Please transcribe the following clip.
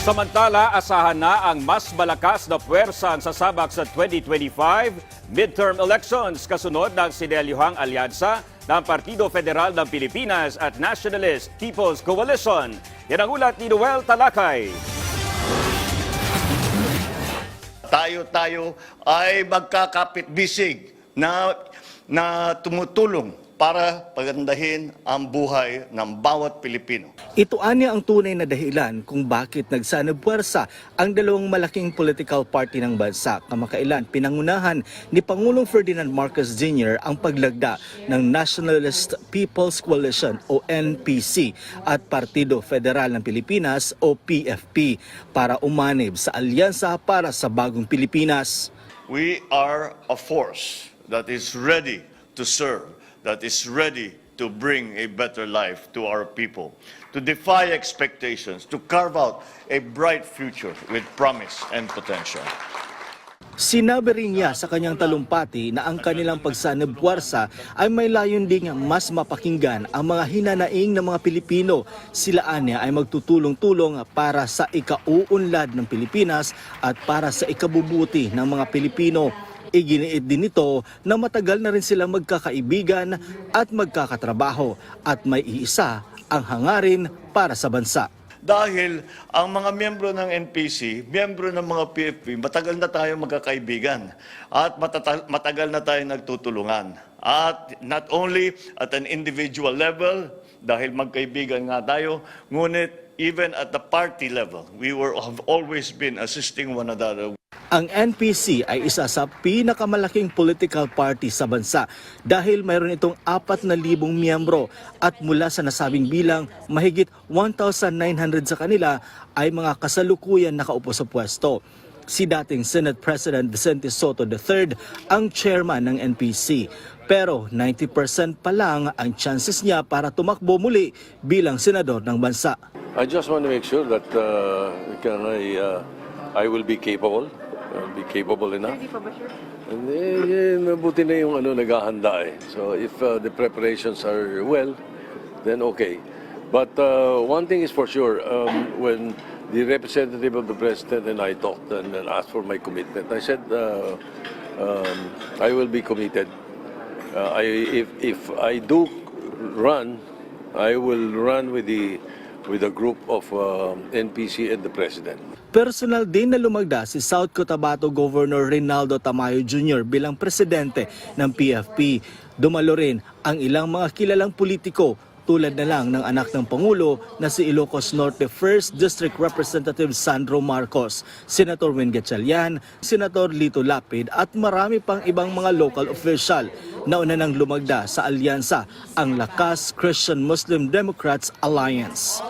Samantala, asahan na ang mas malakas na puwersa sa sabak sa 2025 midterm elections kasunod ng sinelyuhang alyansa ng Partido Federal ng Pilipinas at Nationalist People's Coalition. Yan ang ulat ni Noel Talakay. tayo-tayo ay magkakapit-bisig na, na tumutulong para pagandahin ang buhay ng bawat Pilipino. Ito anya ang tunay na dahilan kung bakit nagsanib puwersa ang dalawang malaking political party ng bansa. Kamakailan, pinangunahan ni Pangulong Ferdinand Marcos Jr. ang paglagda ng Nationalist People's Coalition o NPC at Partido Federal ng Pilipinas o PFP para umanib sa alyansa para sa bagong Pilipinas. We are a force that is ready to serve, that is ready to bring a better life to our people, to defy expectations, to carve out a bright future with promise and potential. Sinabi rin niya sa kanyang talumpati na ang kanilang pagsanib puwersa ay may layon ding mas mapakinggan ang mga hinanaing ng mga Pilipino. Sila anya ay magtutulong-tulong para sa ikauunlad ng Pilipinas at para sa ikabubuti ng mga Pilipino. Iginiit din ito na matagal na rin silang magkakaibigan at magkakatrabaho at may iisa ang hangarin para sa bansa. Dahil ang mga miyembro ng NPC, miyembro ng mga PFP, matagal na tayo magkakaibigan at matagal na tayo nagtutulungan. At not only at an individual level, dahil magkaibigan nga tayo, ngunit even at the party level, we were have always been assisting one another. Ang NPC ay isa sa pinakamalaking political party sa bansa dahil mayroon itong 4,000 miyembro at mula sa nasabing bilang, mahigit 1,900 sa kanila ay mga kasalukuyan nakaupo sa pwesto. Si dating Senate President Vicente Soto III ang chairman ng NPC. Pero 90% pa lang ang chances niya para tumakbo muli bilang senador ng bansa. I just want to make sure that uh, can I, uh, I will be capable. I'll be capable enough. Ready pa ba sure? And eh, eh, mabuti na yung ano, naghahanda eh. So if uh, the preparations are well, then okay. But uh, one thing is for sure, um, when the representative of the president and I talked and, and asked for my commitment, I said uh, um, I will be committed. Uh, I, if, if I do run, I will run with the with a group of uh, NPC and the president. Personal din na lumagda si South Cotabato Governor Reynaldo Tamayo Jr. bilang presidente ng PFP. Dumalo rin ang ilang mga kilalang politiko tulad na lang ng anak ng Pangulo na si Ilocos Norte 1st District Representative Sandro Marcos, Senator Win Gatchalian, Senator Lito Lapid at marami pang ibang mga local official. Nauna nang lumagda sa alyansa ang Lakas Christian Muslim Democrats Alliance.